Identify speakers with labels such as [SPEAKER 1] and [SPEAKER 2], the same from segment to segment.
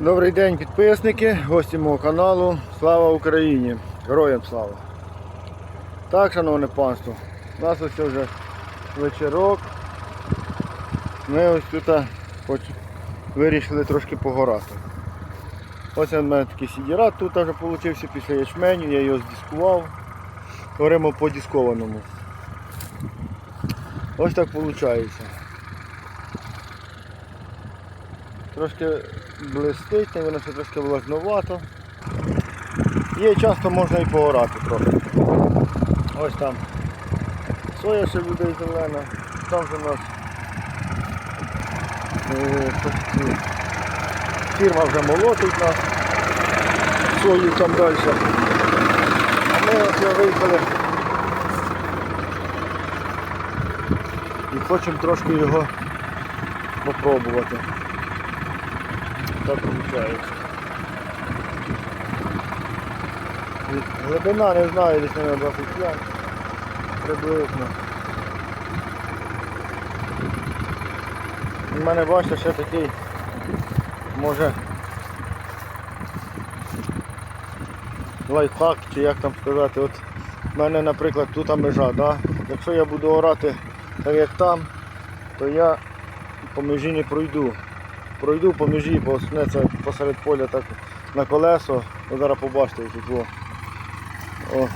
[SPEAKER 1] Добрий день, підписники, гості мого каналу. Слава Україні! Героям слава! Так, шановне панство, у нас ось вже вечірок. Ми ось тут хоч вирішили трошки погорати. Ось у мене такий сідірат тут вже вийшов після ячменю, я його здіскував. Говоримо по дискованому. Ось так виходить. Трошки блистить, воно ще трошки влажновато. Є часто можна і погорати трохи. Ось там соя ще буде зелена, там же у нас е, фірма вже молотить нас, сою там далі. А ми ось виїхали і хочемо трошки його попробувати. Так виходить. Глибина не знаю, десь на 25 приблизно. У мене бачите ще такий, може лайфхак, чи як там сказати, от в мене, наприклад, тут межа, да? якщо я буду орати так як там, то я по межі не пройду. Пройду по межі, бо снеться посеред поля так на колесо. Ви зараз побачите тут. О.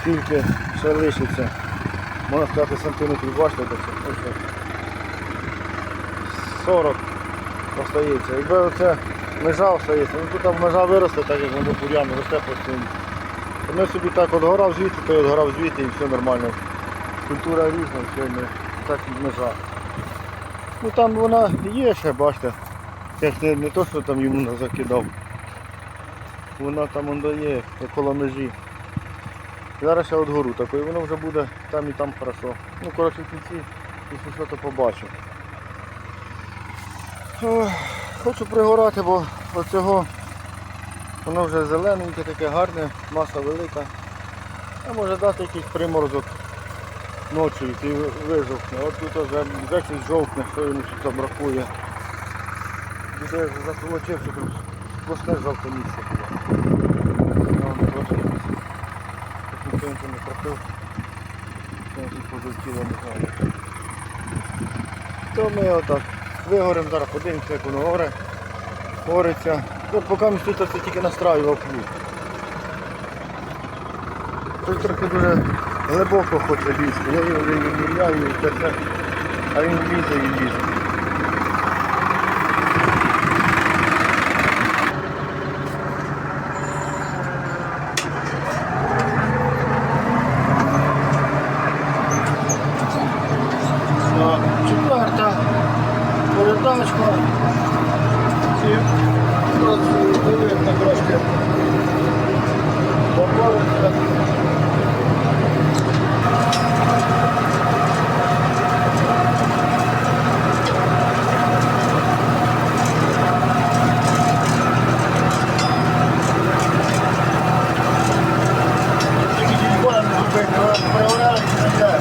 [SPEAKER 1] Скільки ще лишиться. Можна сказати сантиметрів, бачите, так. Ось так. 40 остається. Якби оце межа остається, ну тут межа виросте, так як воно бур'ян росте постійно. Ми собі так от горав звідти, то й от горав звідти і все нормально. Культура різна, все ми так і межа. Ну там вона є ще, бачите. Я ж не, не то, що там йому закидав. Вона там он дає, коло межі. Зараз я от гору такий, воно вже буде там і там хорошо. Ну, коротше, в кінці, якщо що, то побачу. Хочу пригорати, бо оцього воно вже зелененьке, таке гарне, маса велика. А може дати якийсь приморозок ночі і вижовкне. От тут вже, щось жовтне, що йому там бракує. Де я заколочив, що тут сплошне жовте місце було. Ну. То ми отак вигоремо, зараз подивимося, як воно горе. Гориться. Ну, поки ми тут тільки настраював плуг. Тут трохи дуже глибоко хоче лізти. Я його вже і міряю, і це. А він лізе і лізе. Четверта передачка. І видно трошки поправиться. Тільки телефоном не зупинити, проявляють і так далі.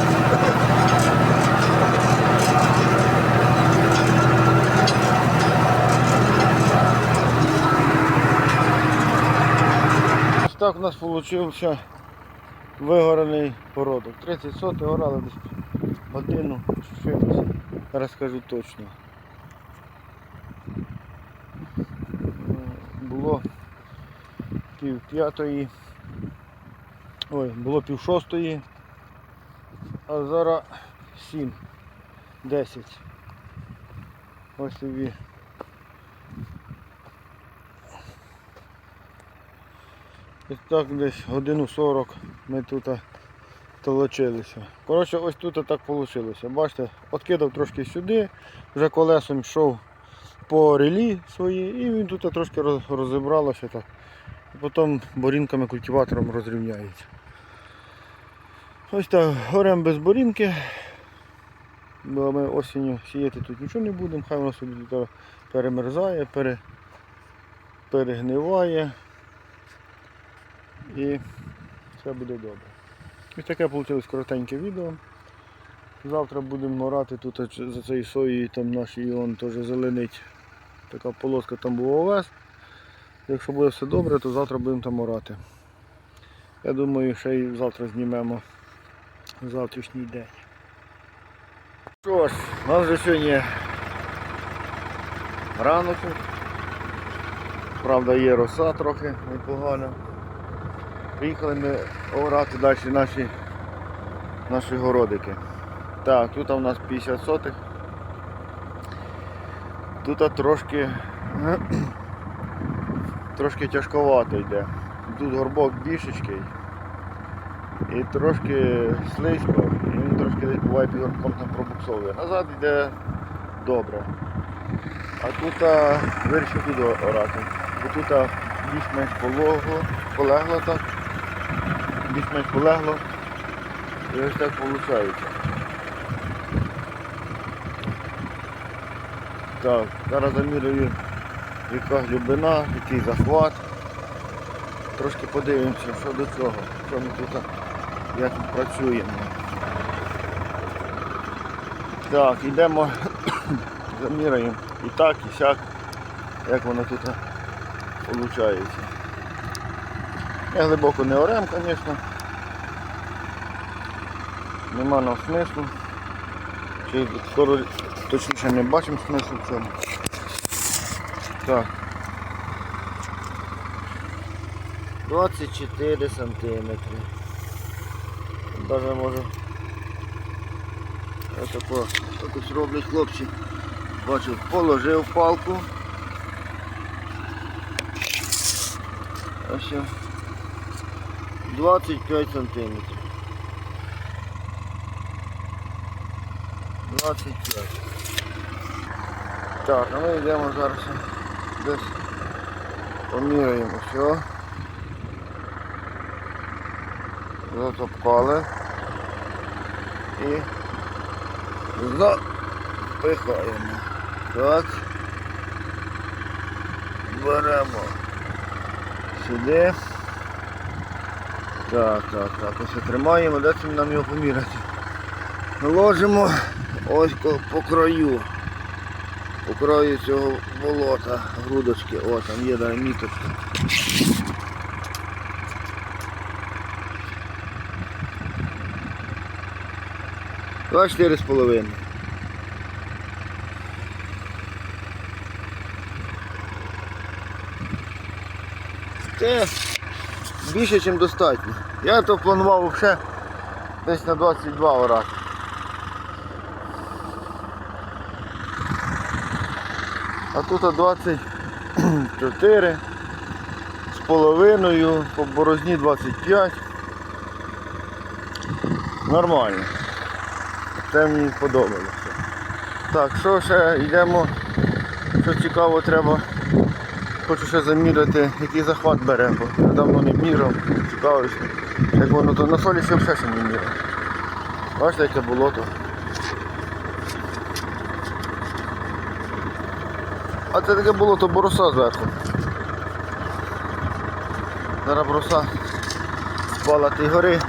[SPEAKER 1] Ось так у нас вийшов вигорений породок. 30 сотих горали десь годину чи чимось. Зараз скажу точно. Було пів п'ятої. Ой, було пів шостої, а зараз сім, десять. Ось тобі. І так десь годину 40 ми тут толочилися. Коротше, ось тут так вийшло. Бачите, откидав трошки сюди, вже колесом йшов по релі свої і він тут трошки розібралося так. Потім борінками культиватором розрівняється. Ось так, горем без борінки. Бо ми осінню сіяти тут нічого не будемо, хай воно собі тут перемерзає, пере, перегниває і все буде добре. Ось таке вийшло коротеньке відео. Завтра будемо морати тут за цією соєю, там наш іон теж зеленить Така полоска там була овес. Якщо буде все добре, то завтра будемо там орати. Я думаю, ще й завтра знімемо завтрашній день. Що ж, у нас вже сьогодні ранок. Правда, є роса трохи непогана. Приїхали ми орати далі наші, наші городики. Так, тут у нас 50 сотих. Тут трошки трошки тяжковато йде. Тут горбок більшечкий і трошки слизько, і він трошки десь буває під горбком там пробуксовує. Назад йде добре. А тут вирішив тут орати. Бо тут більш-менш полегло так. Більш-менш полегло. І ось так виходить. Так, зараз замірюю яка глибина, який захват. Трошки подивимося, що до цього, що ми тут, як працюємо. Так, йдемо, заміряємо і так, і сяк, як воно тут виходить. Я глибоко не орем, звісно. Нема нам смислу. Чи скоро точніше не бачимо смислу в цьому. Так. 24 сантиметри. Даже може отако, якось роблять хлопці. Бачив, положив палку. Ось. 25 сантиметрів. 25. Так, а ми йдемо зараз десь поміряємо все. Затопкали і запихаємо. Так. Беремо сюди. Так, так, так, ось тримаємо, де це нам його поміряти. Ложимо ось по краю. По краю цього болота, грудочки, о, там є да, міточка. Два чотири з половиною. Це більше, ніж достатньо. Я то планував взагалі десь на 22 орати. А тут 24 з половиною, по борозні 25. Нормально. Це мені подобається. Так, що ще йдемо, що цікаво треба. Хочу ще заміряти, який захват бере, бо давно не міряв, цікавився. Як воно то на солі ще все ще не міряв. Бачите, яке болото. А це таке було то бороса зверху. Зараз бороса спала ті гори.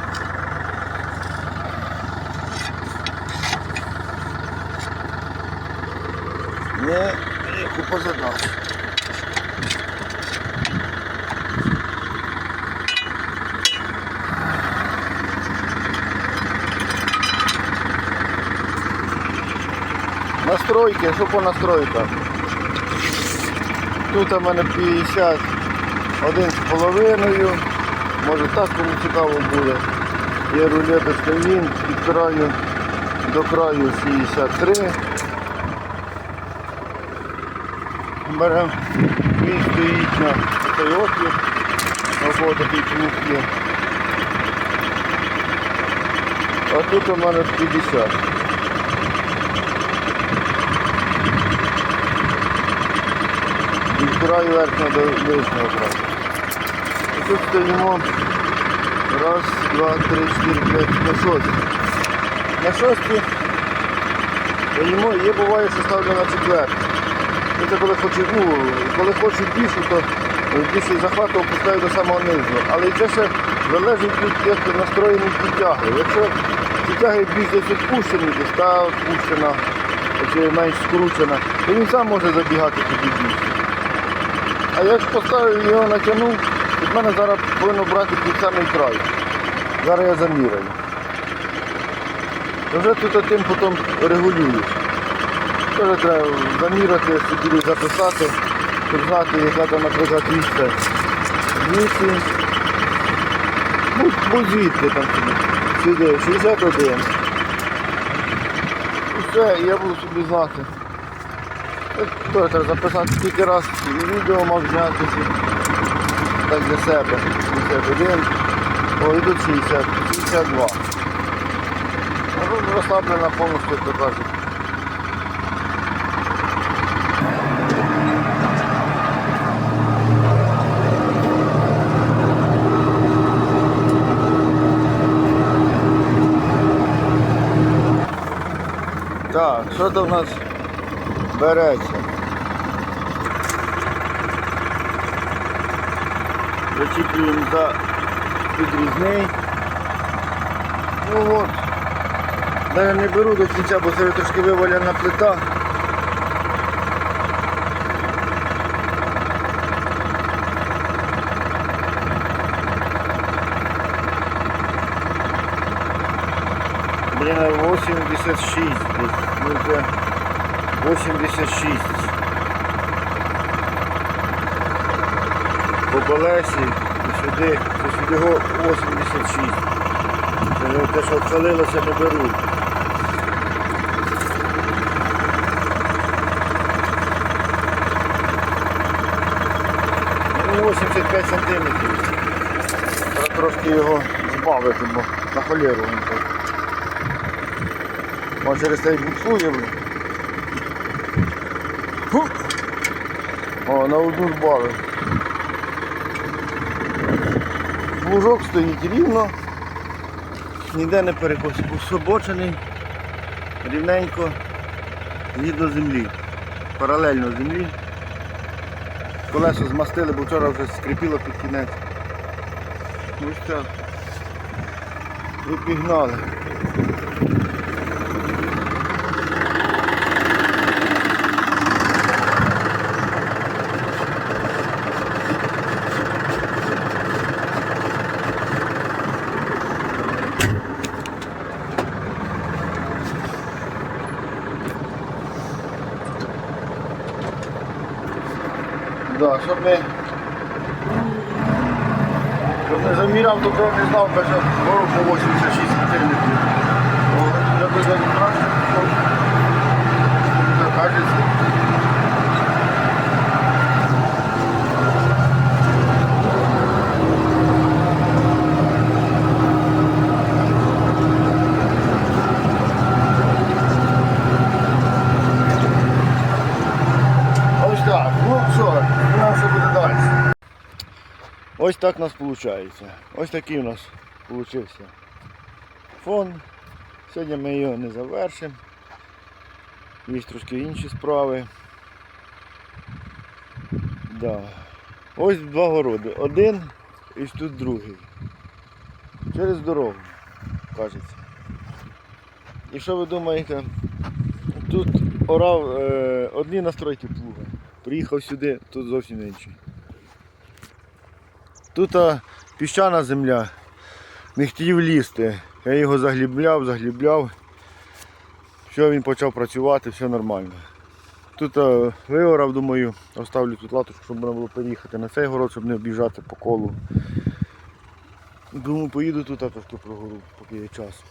[SPEAKER 1] Не, яку позадав. Настройки, що по настройках? Тут у мене 51 з половиною. Може так кому цікаво буде. Є рулеточка він від краю до краю 63. Беремо він стоїть на цей отвір. Ось такий круг є. А тут у мене 50. Від краю до нижнього краю. Тут стоїмо раз, два, три, чотири, п'ять, на шості. На шості стоїмо, є буває, що ставлю на четверту. Ну, Це коли хочу, ну, коли хочу більше, то більший захват то опускаю до самого низу. Але це ще залежить від як настроєні підтяги. Якщо підтяги більш десь відпущені, десь та відпущена, чи менш скручена, то він сам може забігати туди більше. А як поставив його натягнув, від мене зараз повинно брати під самий край. Зараз я заміряю. Вже тут тим потім регулюєш. Теж треба заміряти, собі записати, щоб знати, яка там, наприклад, віста. Звідси. Будь, звідки там. Сюди, 61. Все, і я буду собі знати. Треба записати скільки раз відео мав знятися. так для себе. 61. О, і тут 60, 62. Ну, Розслаблена повністю, як то кажуть. Так, що в нас береться? Зачіплюємо за підрізний. Ну от. Навіть не беру до кінця, бо це трошки вивалена плита. Блін, 86 десь. Ну це 86. По колесі і сюди, це сюди 86. Це те, що обхалилося, не беру. Ну, 85 сантиметрів. Трошки його збавити, бо на холєру він так. Може через цей буксує, блін. О, на одну збавив. Лужок стоїть рівно, ніде не перекосив, був собочений, рівненько, згідно землі, паралельно землі. Колесо змастили, бо вчора вже скріпіло під кінець. Ось так. І щоб не, щоб не заміряв, то кров не знав, каже, гору по 86 сантиметрів. Я за краще що кажеться. Ось так. Ну що, нам що буде далі. Ось так у нас виходить. Ось такий у нас вийшов фон. Сьогодні ми його не завершимо. Є трошки інші справи. Да. Ось два городи. Один і тут другий. Через дорогу, кажеться. І що ви думаєте? Тут орав е, одні настройки плуга. Приїхав сюди, тут зовсім інші. Тут піщана земля, не хотів лізти. Я його заглібляв, заглібляв. Все, він почав працювати, все нормально. Тут а, виорав, думаю, оставлю тут латочку, щоб можна було переїхати на цей город, щоб не об'їжджати по колу. Думаю, поїду тут трошки прогору, поки є час.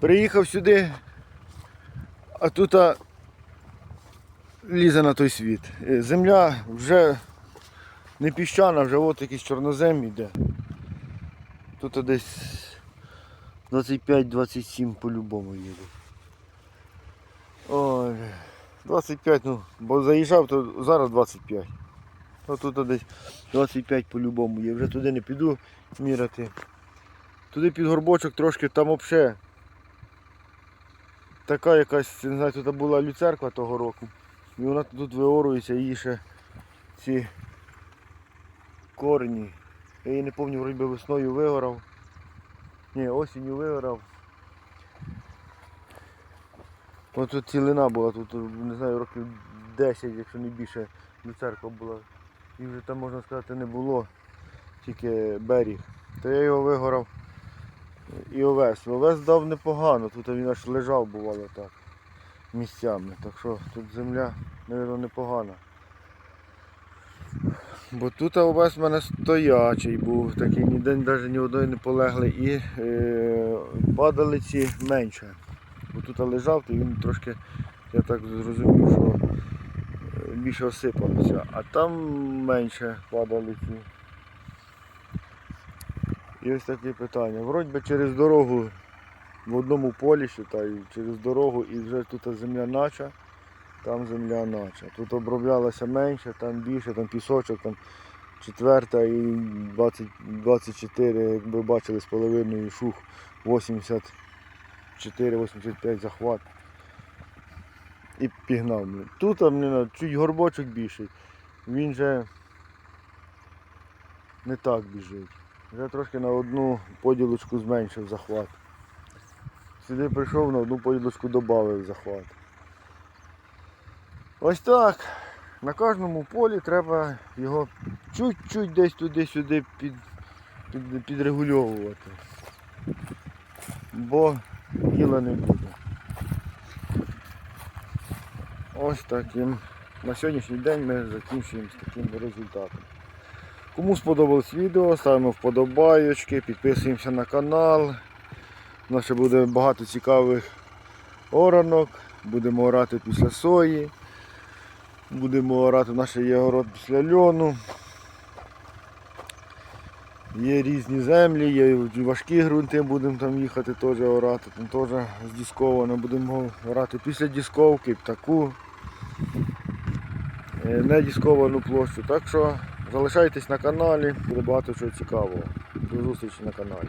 [SPEAKER 1] Приїхав сюди, а тут лізе на той світ. Е, Земля вже не піщана, вже от якийсь чорнозем йде. Тут десь 25-27 по-любому їде. Ой, 25, ну, бо заїжджав, то зараз 25. А тут десь 25 по-любому є. Вже туди не піду міряти. Туди під горбочок трошки там взагалі така якась, не знаю, тут була люцерква того року. І вона тут виорується, її ще ці корені. Я її не пам'ятаю, вроді весною вигорав. Ні, осінню вигорав. Ось тут цілина була, тут не знаю, років 10, якщо не більше, люцерка була. І вже там можна сказати не було, тільки берег. То я його вигорав і овес. Овес дав непогано, тут він аж лежав бувало так місцями. Так що тут земля, мабуть, непогана. Бо тут овес в мене стоячий був, такий ніде навіть ні одної не полегли і е, падалиці менше. Бо тут лежав, то він трошки, я так зрозумів, що е, більше осипалося, а там менше падалиці. І ось таке питання. Вроді би через дорогу в одному полі, считаю, через дорогу і вже тут земля нача, там земля нача. Тут оброблялося менше, там більше, там пісочок, там четверта і 20, 24, як ви бачили, з половиною шух 84-85 захват. І пігнав. блін. Тут блін, чуть горбочок більший. Він же не так біжить. Вже трошки на одну поділочку зменшив захват. Сюди прийшов, на одну поділочку додав захват. Ось так. На кожному полі треба його чуть-чуть десь туди-сюди під, під, підрегульовувати. Бо діла не буде. Ось таким. На сьогоднішній день ми закінчуємо з таким результатом. Кому сподобалось відео, ставимо вподобайочки, підписуємося на канал. У нас ще буде багато цікавих оранок. Будемо орати після сої. Будемо орати наш є город після льону. Є різні землі, є важкі ґрунти, будемо там їхати теж орати, там теж здісковано, будемо орати після дісковки, таку е, недісковану площу. Так що залишайтесь на каналі, буде багато чого цікавого. До зустрічі на каналі.